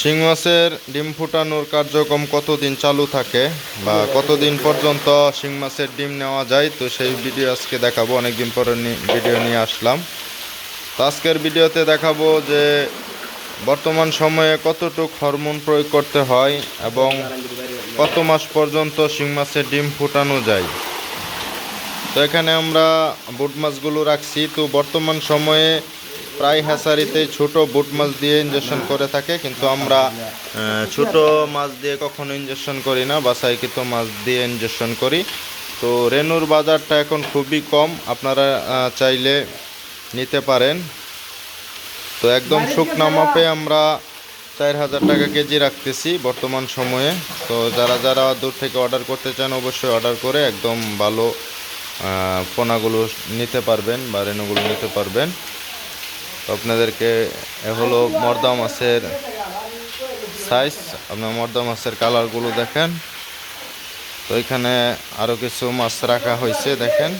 শিং মাছের ডিম ফুটানোর কার্যক্রম কতদিন চালু থাকে বা কতদিন পর্যন্ত শিং মাছের ডিম নেওয়া যায়, তো সেই ভিডিও আজকে দেখাবো। অনেকদিন পরে ভিডিও নিয়ে আসলাম। তো আজকের ভিডিওতে দেখাবো যে বর্তমান সময়ে কতটুক হরমোন প্রয়োগ করতে হয় এবং কত মাস পর্যন্ত শিং মাছের ডিম ফুটানো যায়। তো এখানে আমরা বুট মাছগুলো রাখছি। তো বর্তমান সময়ে প্রায় হ্যাসারিতে ছোট বুট মাছ দিয়ে ইঞ্জেকশন করে থাকে কিন্তু আমরা ছোট মাছ দিয়ে কখনো ইঞ্জেকশন করি না বাসাইকৃত মাছ দিয়ে ইঞ্জেকশন করি। তো রেনুর বাজারটা এখন খুবই কম আপনারা চাইলে নিতে পারেন। তো একদম শুকনা মাপে আমরা চার হাজার টাকা কেজি রাখতেছি বর্তমান সময়ে। তো যারা যারা দূর থেকে অর্ডার করতে চান অবশ্যই অর্ডার করে একদম ভালো পোনাগুলো নিতে পারবেন বা রেনুগুলো নিতে পারবেন। আপনাদেরকে এ হলো মর্দা মাছের সাইজ আপনার মর্দা মাছের কালারগুলো দেখেন। তো এখানে আরও কিছু মাছ রাখা হয়েছে, দেখেন।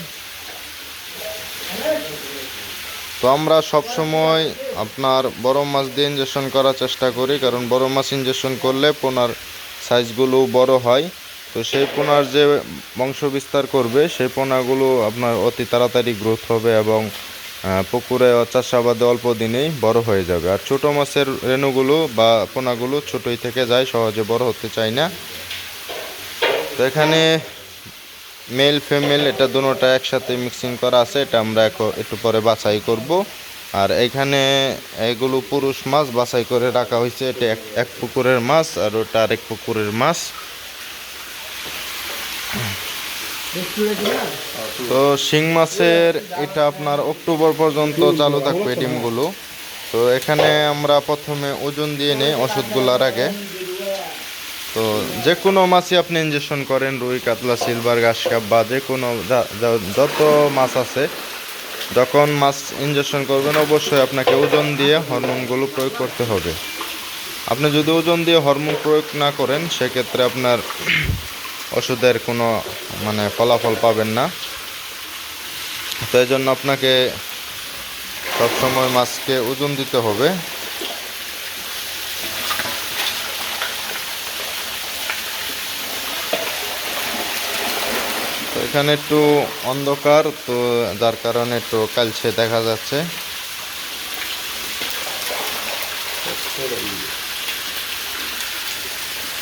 তো আমরা সব সময় আপনার বড় মাছ দিয়ে ইঞ্জেকশন করার চেষ্টা করি, কারণ বড় মাছ ইঞ্জেকশন করলে পোনার সাইজগুলো বড় হয়। তো সেই পোনার যে বংশ বিস্তার করবে, সেই পোনাগুলো আপনার অতি তাড়াতাড়ি গ্রোথ হবে এবং পুকুরে চাষাবাদে অল্প দিনেই বড় হয়ে যাবে। আর ছোট মাছের রেণুগুলো বা পোনাগুলো ছোটই থেকে যায়, সহজে বড় হতে চায় না। তো এখানে মেল ফিমেল এটা দুটোটা একসাথে মিক্সিং করা আছে, এটা আমরা এখন একটু পরে বাছাই করব। আর এখানে এগুলো পুরুষ মাছ বাছাই করে রাখা হয়েছে, এটা এক পুকুরের মাছ আর ওটা আরেক পুকুরের মাছ। তো শিং মাছের এটা আপনার অক্টোবর পর্যন্ত চালু থাকবে ডিমগুলো। তো এখানে আমরা প্রথমে ওজন দিয়ে নিই ওষুধগুলোর আগে। তো যে কোনো মাছই আপনি ইঞ্জেকশন করেন, রুই, কাতলা, সিলভার, ঘাস, কাপ বা যে কোনো যত মাছ আছে, যখন মাছ ইঞ্জেকশন করবেন অবশ্যই আপনাকে ওজন দিয়ে হরমোনগুলো প্রয়োগ করতে হবে। আপনি যদি ওজন দিয়ে হরমোন প্রয়োগ না করেন, সেক্ষেত্রে আপনার ওষুধের কোনো মানে ফলাফল পাবেন না। তো এই জন্য আপনাকে সবসময় মাছকে ওজন দিতে হবে। তো এখানে একটু অন্ধকার, তো যার কারণে একটু কালছে দেখা যাচ্ছে।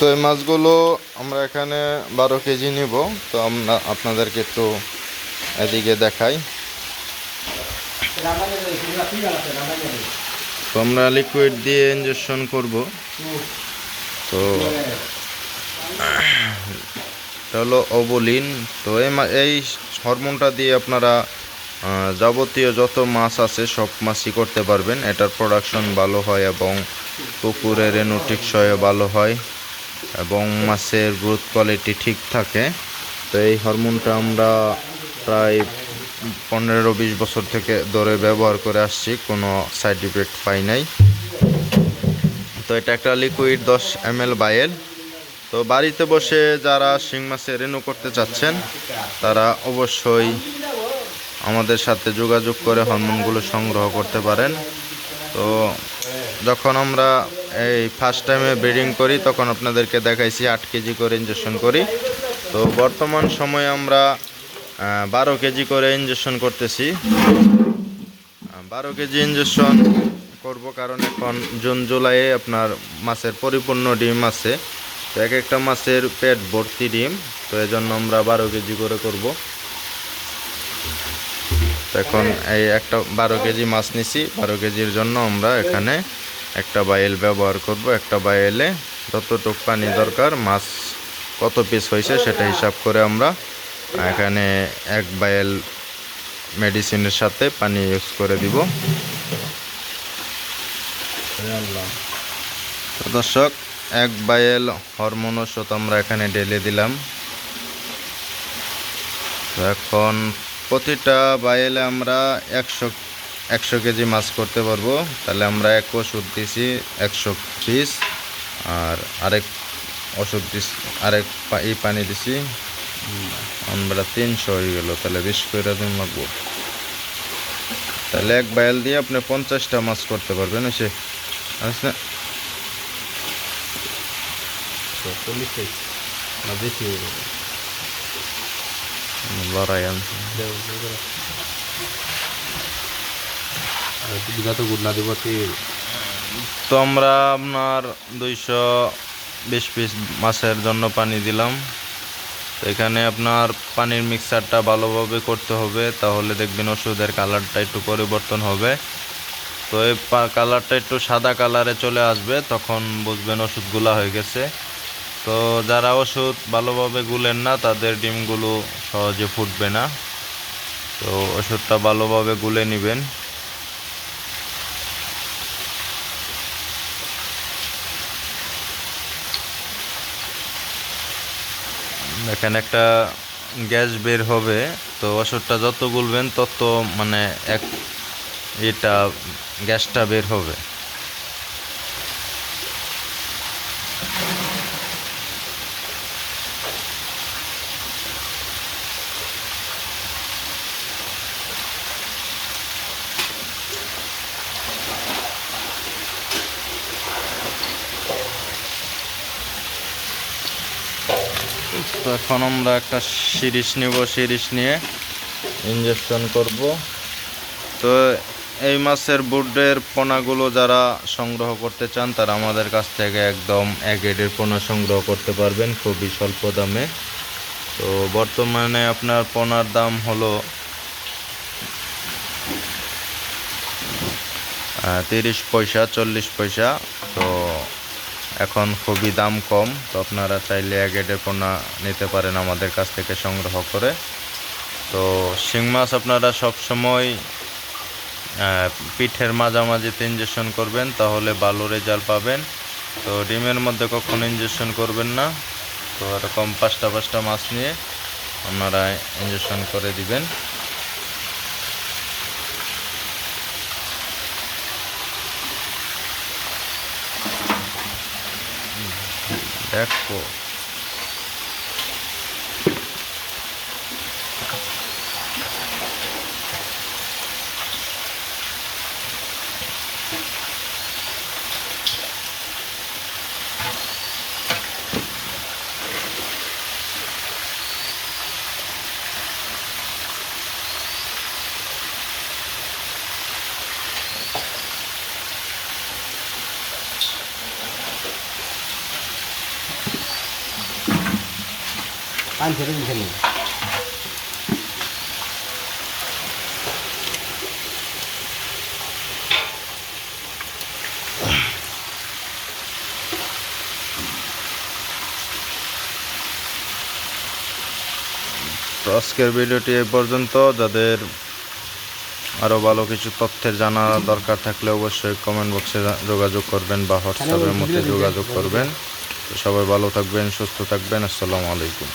তো এই মাছগুলো আমরা এখানে বারো কেজি নিব। তো আমরা আপনাদেরকে একটু এদিকে দেখাই। তো আমরা লিকুইড দিয়ে ইঞ্জেকশন করব। তো এটা হলো অবলিন। তো এই হরমোনটা দিয়ে আপনারা যাবতীয় যত মাছ আছে সব মাছই করতে পারবেন। এটার প্রোডাকশন ভালো হয় এবং পুকুরের রেণু টিকসয়ে ভালো হয়। এবং মাছের গ্রোথ কোয়ালিটি ঠিক থাকে। তো এই হরমোনটা আমরা প্রায় পনেরো বিশ বছর থেকে ধরে ব্যবহার করে আসছি, কোনো সাইড ইফেক্ট পাই নাই। তো এটা একটা লিকুইড দশ এম এল বায়েল তো বাড়িতে বসে যারা শিং মাছে রেনু করতে চাচ্ছেন, তারা অবশ্যই আমাদের সাথে যোগাযোগ করে হরমোনগুলো সংগ্রহ করতে পারেন। তো যখন আমরা এই ফার্স্ট টাইমে ব্রিডিং করি, তখন আপনাদেরকে দেখাইছি আট কেজি করে ইঞ্জেকশন করি। তো বর্তমান সময়ে আমরা বারো কেজি করে ইঞ্জেকশন করতেছি। বারো কেজি ইঞ্জেকশন করব কারণ এখন জুন, জুলাইয়ে আপনার মাছের পরিপূর্ণ ডিম আছে। তো এক একটা মাছের পেট ভর্তি ডিম, তো এজন্য আমরা বারো কেজি করে করব। তো এখন এই একটা বারো কেজি মাছ নিছি, বারো কেজির জন্য আমরা এখানে একটা বায়েল ব্যবহার করব, একটা বায়েলে যতটুক পানি দরকার, মাছ কত পিস হয়েছে সেটা হিসাব করে আমরা এখানে এক বায়েল মেডিসিনের সাথে পানি ইউজ করে দিব। দর্শক, এক বায়েল হরমোন ওষুধ আমরা এখানে ঢেলে দিলাম। এখন প্রতিটা বায়েলে আমরা একশো একশো কেজি মাছ করতে পারব। তাহলে আমরা এক ওষুধ দিছি একশো পিস, আর আরেক ওষুধ দিস আরেক এই পানি দিছি। আমরা তিনশো হয়ে গেল, তাহলে বিশ করে দিন লাগবো। তাহলে এক বায়াল দিয়ে আপনি পঞ্চাশটা মাছ করতে পারবেন সে লড়াই দেও, দেও করে। আর একটু বিঘা তো গুড় না দেবো তেল তো আমরা আপনার দুইশো বিশ পিস মাছের জন্য পানি দিলাম। তো এখানে আপনার পানির মিক্সারটা ভালোভাবে করতে হবে তাহলে দেখবেন ওষুধের কালারটা একটু পরিবর্তন হবে। তো এই কালারটা একটু সাদা কালারে চলে আসবে তখন বুঝবেন ওষুধগুলা হয়ে গেছে। তো যারা ওষুধ ভালোভাবে গুলেন না তাদের ডিমগুলো সহজে ফুটবে না। তো ওষুধটা ভালোভাবে গুলে নেবেন। দেখেন একটা গ্যাস বের হবে, তো ওষুধটা যত গুলবেন তত মানে এক এটা গ্যাসটা বের হবে। তো এখন আমরা একটা সিরিজ নিব, সিরিজ নিয়ে ইঞ্জেকশন করব। তো এই মাছের বুডের পোনাগুলো যারা সংগ্রহ করতে চান, তারা আমাদের কাছ থেকে একদম এক এডের পোনা সংগ্রহ করতে পারবেন, খুবই স্বল্প দামে। তো বর্তমানে আপনার পোনার দাম হলো তিরিশ পয়সা, চল্লিশ পয়সা। তো এখন খুবই দাম কম তো আপনারা চাইলে এক পোনা নিতে পারেন আমাদের কাছ থেকে সংগ্রহ করে। তো শিং মাছ আপনারা সবসময় আহ, পিঠের মাঝামাঝিতে ইঞ্জেকশন করবেন তাহলে ভালো রেজাল্ট পাবেন। তো ডিমের মধ্যে কখনো ইঞ্জেকশন করবেন না তো এরকম পাঁচটা পাঁচটা মাছ নিয়ে আপনারা ইঞ্জেকশন করে দিবেন। দেখো পান ছেড়ে নেই তো আজকের ভিডিওটি এ পর্যন্ত। যাদের আরও ভালো কিছু তথ্যের জানা দরকার থাকলে অবশ্যই কমেন্ট বক্সে যোগাযোগ করবেন বা হোয়াটসঅ্যাপের মধ্যে যোগাযোগ করবেন। তো সবাই ভালো থাকবেন সুস্থ থাকবেন। আসসালামু আলাইকুম।